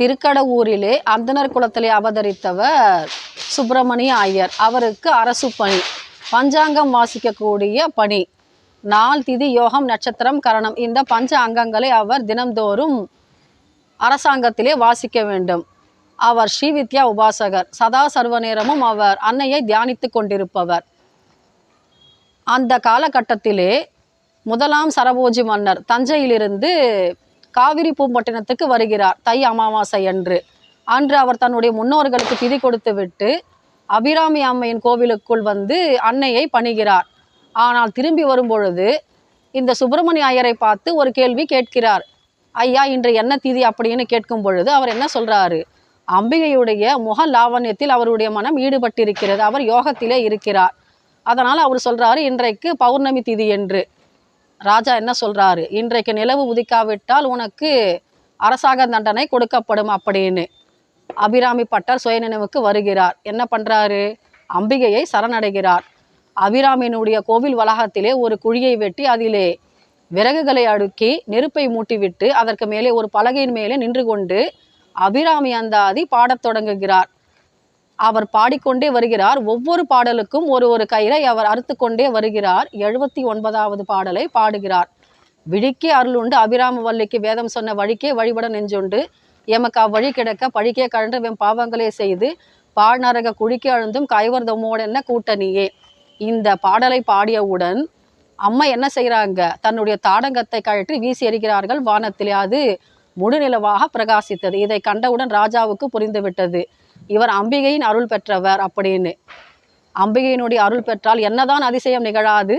திருக்கடவூரிலே அந்தனர் குலத்திலே அவதரித்தவர் சுப்பிரமணிய ஐயர். அவருக்கு அரசு பணி. பஞ்சாங்கம் வாசிக்கக்கூடிய பணி. நாள் திதி யோகம் நட்சத்திரம் கரணம். இந்த பஞ்ச அங்கங்களை அவர் தினம்தோறும் அரசாங்கத்திலே வாசிக்க வேண்டும். அவர் ஸ்ரீவித்யா உபாசகர். சதா சர்வ நேரமும் அவர் அன்னையை தியானித்து கொண்டிருப்பவர். அந்த காலகட்டத்திலே முதலாம் சரபோஜி மன்னர் தஞ்சையிலிருந்து காவிரி பூம்பட்டினத்துக்கு வருகிறார். தை அமாவாசை அன்று. அன்று அவர் தன்னுடைய முன்னோர்களுக்கு திதி கொடுத்து விட்டு அபிராமி அம்மையின் கோவிலுக்குள் வந்து அன்னையை பணிகிறார். ஆனால் திரும்பி வரும்பொழுது இந்த சுப்பிரமணிய ஐயரை பார்த்து ஒரு கேள்வி கேட்கிறார். ஐயா இன்று என்ன திதி அப்படின்னு கேட்கும் பொழுது அவர் என்ன சொல்றாரு? அம்பிகையுடைய முக லாவண்யத்தில் அவருடைய மனம் ஈடுபட்டிருக்கிறது. அவர் யோகத்திலே இருக்கிறார். அதனால் அவர் சொல்றாரு இன்றைக்கு பௌர்ணமி திதி என்று. ராஜா என்ன சொல்கிறாரு இன்றைக்கு நிலவு உதிக்காவிட்டால் உனக்கு அரசாங்க தண்டனை கொடுக்கப்படும் அப்படின்னு. அபிராமி பட்டர் சுயநினைவுக்கு வருகிறார். என்ன பண்ணுறாரு அம்பிகையை சரணடைகிறார். அபிராமியினுடைய கோவில் வளாகத்திலே ஒரு குழியை வெட்டி அதிலே விறகுகளை அடுக்கி நெருப்பை மூட்டிவிட்டு அதற்கு மேலே ஒரு பலகையின் மேலே நின்று கொண்டு அபிராமி அந்தாதி பாடத் தொடங்குகிறார். அவர் பாடிக்கொண்டே வருகிறார். ஒவ்வொரு பாடலுக்கும் ஒரு ஒரு கயிறை அவர் அறுத்து கொண்டே வருகிறார். எழுபத்தி ஒன்பதாவது பாடலை பாடுகிறார். விழிக்கே அருளுண்டு அபிராம வல்லிக்கு வேதம் சொன்ன வழிக்கே வழிபட நெஞ்சுண்டு. எமக்கு அவ்வழி கிடக்க பழிக்கே கழன்று வெம் பாவங்களே செய்து பாழ்நரக குழிக்கே அழுந்தும் கைவர்தமோடென்ன கூட்டணியே? இந்த பாடலை பாடியவுடன் அம்மா என்ன செய்கிறாங்க தன்னுடைய தாடங்கத்தை கழற்றி வீசி எறிகிறார்கள். வானத்திலே அது முழுநிலவாக பிரகாசித்தது. இதை கண்டவுடன் ராஜாவுக்கு புரிந்துவிட்டது. இவர் அம்பிகையின் அருள் பெற்றவர் அப்படின்னு. அம்பிகையினுடைய அருள் பெற்றால் என்னதான் அதிசயம் நிகழாது.